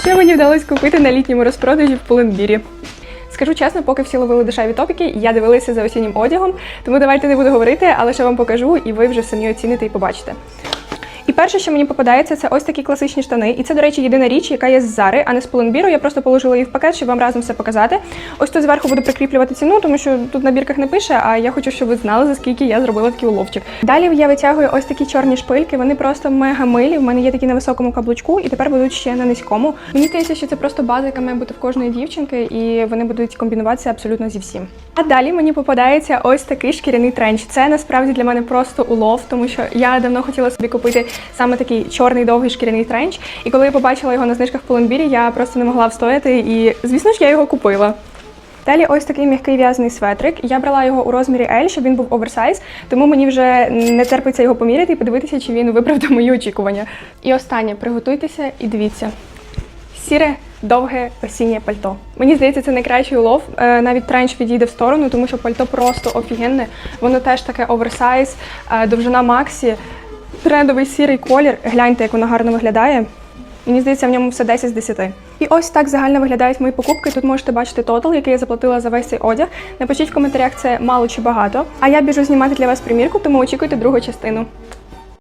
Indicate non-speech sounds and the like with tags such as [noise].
що мені вдалося купити на літньому розпродажі в Пуленбірі. Скажу чесно, поки всі ловили дешеві топіки, я дивилася за осіннім одягом, тому давайте не буду говорити, але ще вам покажу, і ви вже самі оціните і побачите. І перше, що мені попадається, це ось такі класичні штани. І це, до речі, єдина річ, яка є з Зари, а не з Pull&Bear. Я просто положила її в пакет, щоб вам разом все показати. Ось тут зверху буду прикріплювати ціну, тому що тут на бірках не пише, а я хочу, щоб ви знали, за скільки я зробила такий уловчик. Далі я витягую ось такі чорні шпильки. Вони просто мега милі. В мене є такі на високому каблучку, і тепер будуть ще на низькому. Мені здається, що це просто база, яка має бути в кожної дівчинки, і вони будуть комбінуватися абсолютно зі всім. А далі мені попадається ось такий шкіряний тренч. Це насправді для мене просто улов, тому що я давно хотіла собі купити саме такий чорний довгий шкіряний тренч. І коли я побачила його на знижках в Pull&Bear, я просто не могла встояти. І звісно ж, я його купила. Далі ось такий м'який в'язаний светрик. Я брала його у розмірі L, щоб він був оверсайз, тому мені вже не терпиться його поміряти і подивитися, чи він виправдав [laughs] мої очікування. І останнє, приготуйтеся і дивіться. Сіре, довге осіннє пальто. Мені здається, це найкращий улов. Е, Навіть тренч відійде в сторону, тому що пальто просто офігенне. Воно теж таке оверсайз, е, довжина Максі, трендовий сірий колір. Гляньте, як воно гарно виглядає. Мені здається, в ньому все 10 з 10. І ось так загально виглядають мої покупки. Тут можете бачити тотал, який я заплатила за весь цей одяг. Напишіть в коментарях, це мало чи багато. А я біжу знімати для вас примірку, тому очікуйте другу частину.